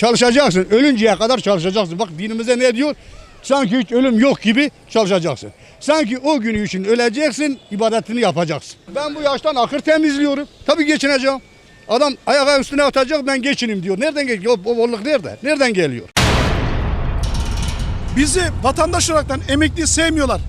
Çalışacaksın. Ölünceye kadar çalışacaksın. Bak dinimize ne diyor? Sanki hiç ölüm yok gibi çalışacaksın. Sanki o günü için öleceksin, ibadetini yapacaksın. Ben bu yaştan akır temizliyorum. Tabii geçineceğim. Adam ayağı üstüne atacak ben geçinim diyor. Nereden geliyor? O bolluk nerede? Nereden geliyor? Bizi vatandaş olaraktan emekliyi sevmiyorlar.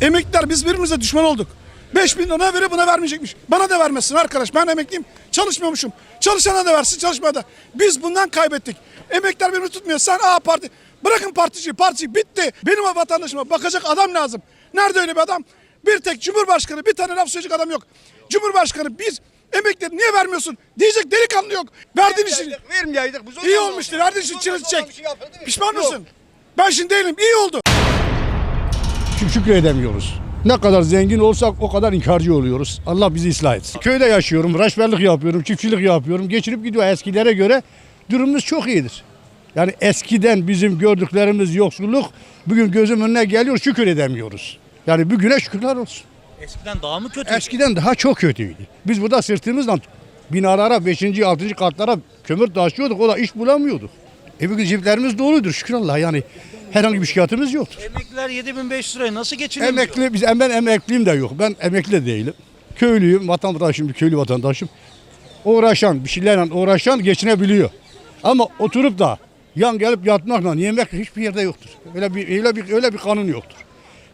Emekliler biz birbirimize düşman olduk. 5 bin lira verir buna vermeyecekmiş. Bana da vermesin arkadaş. Ben emekliyim. Çalışmıyormuşum. Çalışana da versin çalışmaya da. Biz bundan kaybettik. Emekliler birbirini tutmuyor. Sen A parti. Bırakın partici. Partici bitti. Benim vatandaşıma bakacak adam lazım. Nerede öyle bir adam? Bir tek Cumhurbaşkanı bir tane laf söyleyecek adam yok. Cumhurbaşkanı biz emeklileri niye vermiyorsun? Diyecek delikanlı yok. Verdiğin için. Vermeyeydik. Biz İyi olmuştur. Verdiğin için çile bir çek. şey? Pişman Yok. mısın? Ben şimdi değilim. İyi oldu. Şük- şükür edemiyoruz. Ne kadar zengin olsak o kadar inkarcı oluyoruz. Allah bizi ıslah etsin. Köyde yaşıyorum, raşberlik yapıyorum, çiftçilik yapıyorum. Geçirip gidiyor eskilere göre durumumuz çok iyidir. Yani eskiden bizim gördüklerimiz yoksulluk bugün gözüm önüne geliyor şükür edemiyoruz. Yani bugüne şükürler olsun. Eskiden daha mı kötü? Eskiden daha çok kötüydü. Biz burada sırtımızla binalara, 5. 6. katlara kömür taşıyorduk. O da iş bulamıyorduk. E bugün ciplerimiz doludur şükür Allah yani herhangi bir şikayetimiz yoktur. Emekliler 7500 liraya nasıl geçiniyor? Emekli biz ben emekliyim de yok. Ben emekli de değilim. Köylüyüm, vatandaşım, köylü vatandaşım. Uğraşan, bir şeylerle uğraşan geçinebiliyor. Ama oturup da yan gelip yatmakla yemek hiçbir yerde yoktur. Öyle bir öyle bir öyle bir kanun yoktur.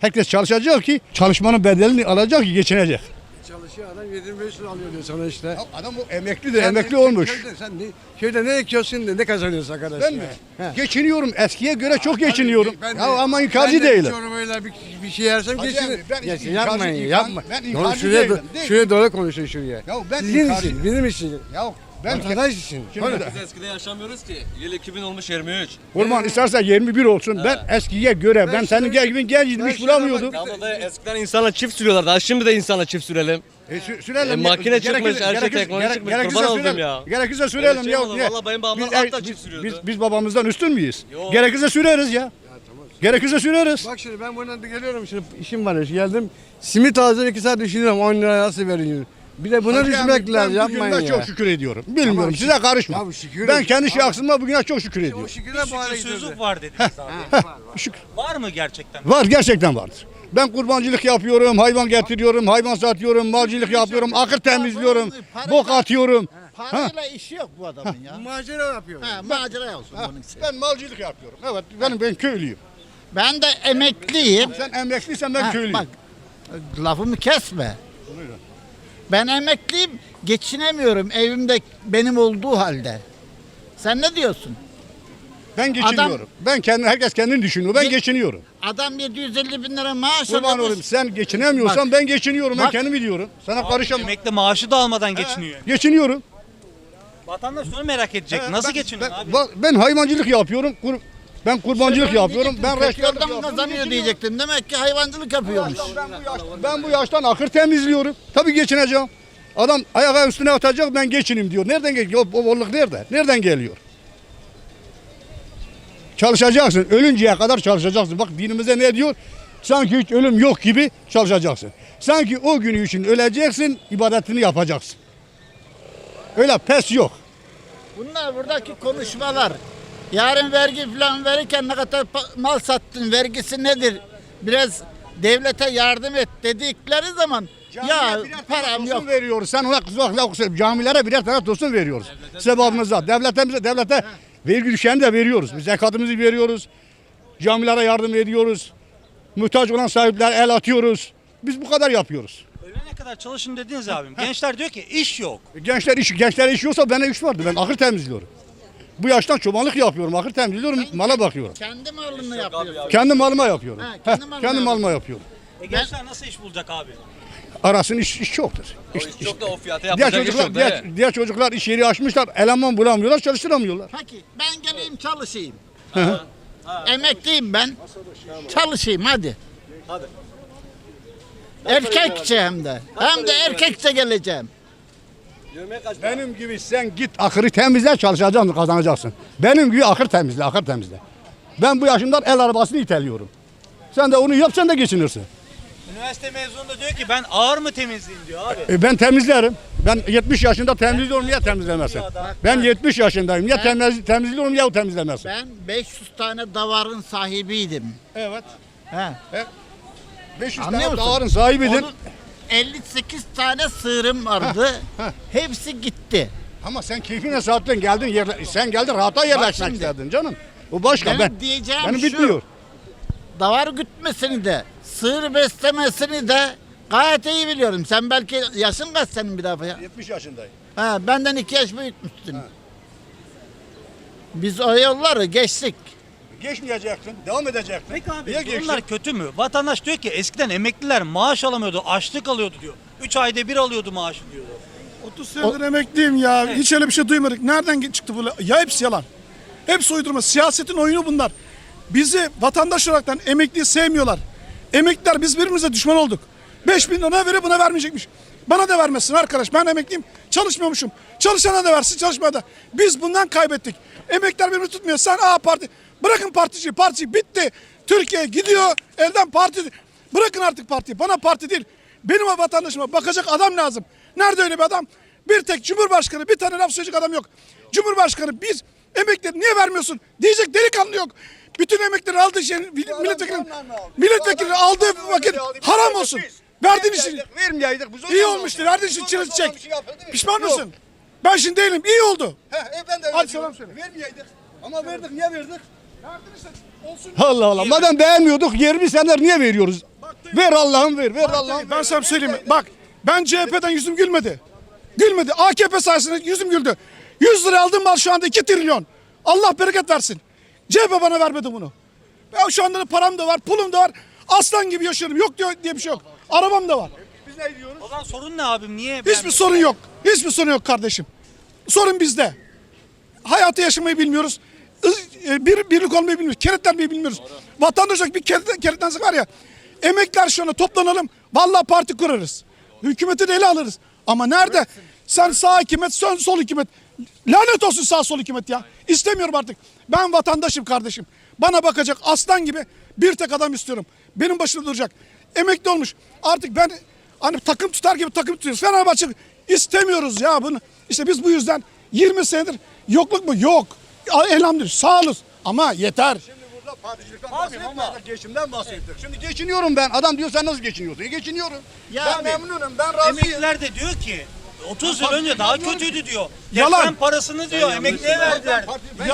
Herkes çalışacak ki çalışmanın bedelini alacak ki geçinecek. Çalışıyor adam 25 lira alıyor diyor sana işte. Adam o emekli de Sen emekli de- olmuş. Sen ne, köyde ne ekiyorsun da ne kazanıyorsun arkadaş Ben ya? mi? He. Geçiniyorum. Eskiye göre çok geçiniyorum. Ben de- ya ama inkarcı ben de değilim. öyle bir, bir şey yersem Hacı geçinir. abi, ben Geçin, inkarcı yapmayın değilim. yapma. Ben Doğru, inkarcı şuraya, değilim, do- değilim. şuraya doğru konuşun şuraya. Ya ben Sizin inkarcı- için, benim için. Ya ben Vatandaş için. Şimdi Öyle. de- Biz eskide yaşamıyoruz ki. Yıl 2000 olmuş 23. Kurban istersen 21 olsun. Ben eskiye göre ben, Ben senin şöyle- gibi genciydim ben şöyle bulamıyordum. Ama da eskiden insana çift sürüyorlardı. Ha şimdi de insana çift sürelim. E, sü- sürelim. E, makine çıkmış, Gerekirse- her şey gerekirse- teknoloji çıkmış. gerekirse Kurban oldum sürelim. ya. Gerekirse sürelim şey ya. olur? ya. Vallahi benim babamlar Biz- at da biz- çift sürüyordu. Biz, biz babamızdan üstün müyüz? Yok. Gerekirse süreriz ya. Gerekirse süreriz. Bak şimdi ben buradan da geliyorum şimdi işim var geldim. Simit alacağım 2 saat düşünüyorum 10 lira nasıl veriyorsun? Bir de buna düşmekler ben yapmayın ya. çok şükür ediyorum. Bilmiyorum Tamam, size karışma. Bu şükür ben olsun. kendi şahsıma bugüne çok şükür O ediyorum. şükürler bu hale Şükürsüzlük var dediniz abi. Şükür. var mı gerçekten? Var gerçekten vardır. Ben kurbancılık yapıyorum, hayvan getiriyorum, hayvan satıyorum, malcılık yapıyorum, akır temizliyorum, bok atıyorum. Parayla işi yok bu adamın ya. Macera yapıyor. ha, macera olsun bunun için. Ben malcılık yapıyorum. Evet, benim ben köylüyüm. Ben de emekliyim. Sen emekliysen ben Ha, köylüyüm. bak, lafımı kesme. Ben emekliyim, geçinemiyorum evimde benim olduğu halde. Sen ne diyorsun? Ben geçiniyorum. Ben kendi herkes kendini düşünüyor. Ben Ge- geçiniyorum. Adam 750 bin lira maaş Kurban alıyormuş. olayım. Sen geçinemiyorsan ben geçiniyorum. Ben Bak. kendimi diyorum. Sana karışamam. Emekli maaşı da almadan geçiniyor. Geçiniyorum. Vatandaş onu merak edecek. Nasıl ben, geçiniyor ben, abi? bak, Ben hayvancılık yapıyorum. kur- Ben kurbancılık yapıyorum. Ben yoldan yapıyorum. kazanıyor diyecektim. Demek ki hayvancılık yapıyormuş. Ben bu, yaştan, ben bu yaştan akır temizliyorum. Tabii geçineceğim. Adam ayağı üstüne atacak ben geçinim diyor. Nereden geliyor? O bolluk nerede? Nereden geliyor? Çalışacaksın. Ölünceye kadar çalışacaksın. Bak dinimize ne diyor? Sanki hiç ölüm yok gibi çalışacaksın. Sanki o günü için öleceksin, ibadetini yapacaksın. Öyle pes yok. Bunlar buradaki konuşmalar. Yarın vergi falan verirken ne kadar mal sattın, vergisi nedir? Biraz devlete yardım et dedikleri zaman ya Camiye birer tane param yok. veriyoruz. Sen ona yok. söyle. Camilere birer tane tosun veriyoruz. Sebabımıza. Devletimize, devlete vergi düşeni de veriyoruz. Biz zekatımızı veriyoruz. Camilere yardım ediyoruz. Muhtaç olan sahipler el atıyoruz. Biz bu kadar yapıyoruz. Ölene kadar çalışın dediniz abim. Gençler diyor ki iş yok. Gençler iş, gençler iş yoksa bana iş vardı. Ben ahır temizliyorum. Bu yaştan çobanlık yapıyorum. Ahır temizliyorum. Mala bakıyorum. Kendi malını yapıyorsun. Kendi malıma yapıyorum. Ha, Heh, kendi kendi, malına malıma yapıyorum. E gençler nasıl iş bulacak abi? Arasın iş, iş çoktur. O İş- iş çok da o fiyata diğer yapacak iş çocuklar, yok. diğer, Diğer... çocuklar iş yeri açmışlar. Eleman bulamıyorlar, çalıştıramıyorlar. Peki ben geleyim çalışayım. Emekliyim ben. Çalışayım hadi. Hadi. Erkekçe hem de. Hem de erkekçe geleceğim. Benim gibi sen git ahırı temizle çalışacaksın kazanacaksın. Benim gibi ahır temizle ahır temizle. Ben bu yaşımdan el arabasını iteliyorum. Sen de onu yap sen de geçinirsin. Üniversite mezunu da diyor ki ben ağır mı temizleyeyim diyor abi. E ben temizlerim. Ben 70 yaşında temizliyorum niye temizlemesin? Ben 70 yaşındayım. Ben- temiz, temizliyorum o temizlemesin? Ben 500 tane davarın sahibiydim. Evet. He. 500 Anlıyor tane musun? dağların sahibiydin. Onun 58 tane sığırım vardı. Hepsi gitti. Ama sen keyfine sattın geldin yerle, sen geldin rahata yerleşmek şimdi. istedin canım. O başka Benim ben. diyeceğim Benim şu. bitmiyor. Davar gütmesini de, sığır beslemesini de gayet iyi biliyorum. Sen belki yaşın kaç senin bir defa ya? 70 yaşındayım. Ha, benden iki yaş büyükmüşsün. Biz o yolları geçtik. Geçmeyecektin, devam edecektin. Peki abi Niye durumlar geçtin? kötü mü? Vatandaş diyor ki eskiden emekliler maaş alamıyordu, açlık alıyordu diyor. 3 ayda bir alıyordu maaşı diyor. 30 senedir emekliyim ya. Hiç öyle bir şey duymadık. Nereden çıktı bu? Ya hepsi yalan. Hepsi uydurma. Siyasetin oyunu bunlar. Bizi vatandaş olaraktan emekliyi sevmiyorlar. Emekliler biz birbirimize düşman olduk. 5 bin lira veriyor buna vermeyecekmiş. Bana da vermesin arkadaş. Ben emekliyim. Çalışmıyormuşum. Çalışana da versin çalışmaya da. Biz bundan kaybettik. Emekliler birbirini tutmuyor. Sen A parti. Bırakın particiyi. Parti bitti. Türkiye gidiyor. Elden parti. Bırakın artık partiyi. Bana parti değil. Benim vatandaşıma bakacak adam lazım. Nerede öyle bir adam? Bir tek Cumhurbaşkanı bir tane laf söyleyecek adam yok. Cumhurbaşkanı biz emekleri niye vermiyorsun diyecek delikanlı yok. Bütün emekleri aldığı şey milletvekili milletvekili aldığı vakit haram olsun. Verdiğin için Vermeyeydik. Biz iyi olmuştu. Verdiğin için çilesi çek. Pişman mısın? Ben şimdi değilim. İyi oldu. ben de Hadi selam söyle. Vermeyeydik. Ama verdik niye verdik? Allah Allah. Madem beğenmiyorduk 20 seneler niye veriyoruz? Ver Allah'ım ver. Ver Allah'ım. Ben sana bir söyleyeyim mi? Bak ben CHP'den yüzüm gülmedi. Gülmedi. AKP sayesinde yüzüm güldü. 100 lira aldığım mal şu anda 2 trilyon. Allah bereket versin. CHP bana vermedi bunu. Ben şu anda da param da var, pulum da var. Aslan gibi yaşıyorum. Yok diyor diye bir şey yok. Arabam da var. Biz ne diyoruz? O zaman sorun ne abim? Niye? Hiçbir sorun yok. Hiçbir sorun yok kardeşim. Sorun bizde. Hayatı yaşamayı bilmiyoruz. E, Bir, birlik olmayı bilmiyoruz. Kenetlenmeyi bilmiyoruz. Vatandaş olarak bir kenetlensek var ya. Emekler şu anda toplanalım. Vallahi parti kurarız. Hükümeti de ele alırız. Ama nerede? Sen sağ hükümet, sen sol hükümet. Lanet olsun sağ sol hükümet ya. İstemiyorum artık. Ben vatandaşım kardeşim. Bana bakacak aslan gibi bir tek adam istiyorum. Benim başımda duracak. Emekli olmuş. Artık ben hani takım tutar gibi takım tutuyoruz. Fenerbahçe istemiyoruz ya bunu. İşte biz bu yüzden 20 senedir yokluk mu? Yok. Elhamdülillah sağoluz. Ama yeter. Burada particilikten bahsetmedik, geçimden bahsettik. Şimdi geçiniyorum ben. Adam diyor sen nasıl geçiniyorsun? E, geçiniyorum. Ya ben abi, memnunum, ben razıyım. Emekliler de diyor ki 30 yıl önce daha kötüydü diyor. Yalan. Deprem parasını diyor emekliye verdiler.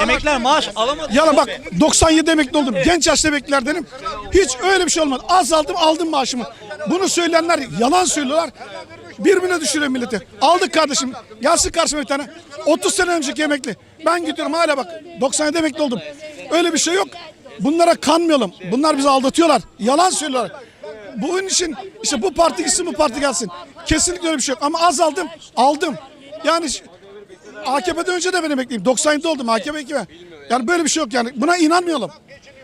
Emekliler maaş alamadı. Yalan bak 97 emekli oldum. Genç yaşta emeklilerdenim. Hiç öyle bir şey olmadı. Az aldım aldım maaşımı. Bunu söyleyenler yalan söylüyorlar. Birbirine düşürüyor milleti. Aldık kardeşim. Gelsin karşıma bir tane. 30 sene önceki emekli. Ben gidiyorum hala bak 97 emekli oldum. Öyle bir şey yok. Bunlara kanmayalım. Bunlar bizi aldatıyorlar. Yalan söylüyorlar. Bunun için işte bu parti gitsin bu parti gelsin. Kesinlikle öyle bir şey yok. Ama az aldım. Aldım. Yani AKP'den önce de ben emekliyim. 97'de oldum AKP 2'ye. Yani böyle bir şey yok yani. Buna inanmayalım.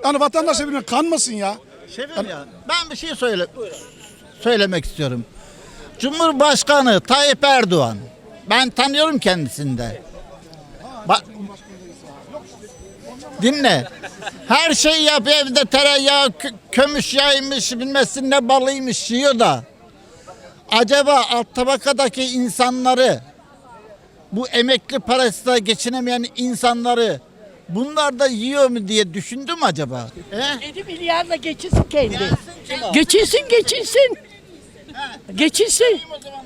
Yani vatandaş birbirine kanmasın ya. Şefim ya, ben bir şey söyle söylemek istiyorum. Cumhurbaşkanı Tayyip Erdoğan. Ben tanıyorum kendisini de. Bak Dinle. Her şeyi yapıyor evde tereyağı, kö- kömüş yağıymış, bilmesin ne balıymış yiyor da. Acaba alt tabakadaki insanları bu emekli parasıyla geçinemeyen insanları bunlar da yiyor mu diye düşündüm acaba? He? 7 milyarla geçinsin kendi. Geçinsin geçinsin. Geçinsin.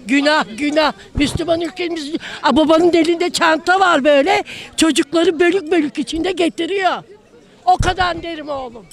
Günah günah. Müslüman ülkemiz Aa, babanın elinde çanta var böyle. Çocukları bölük bölük içinde getiriyor. O kadar derim oğlum.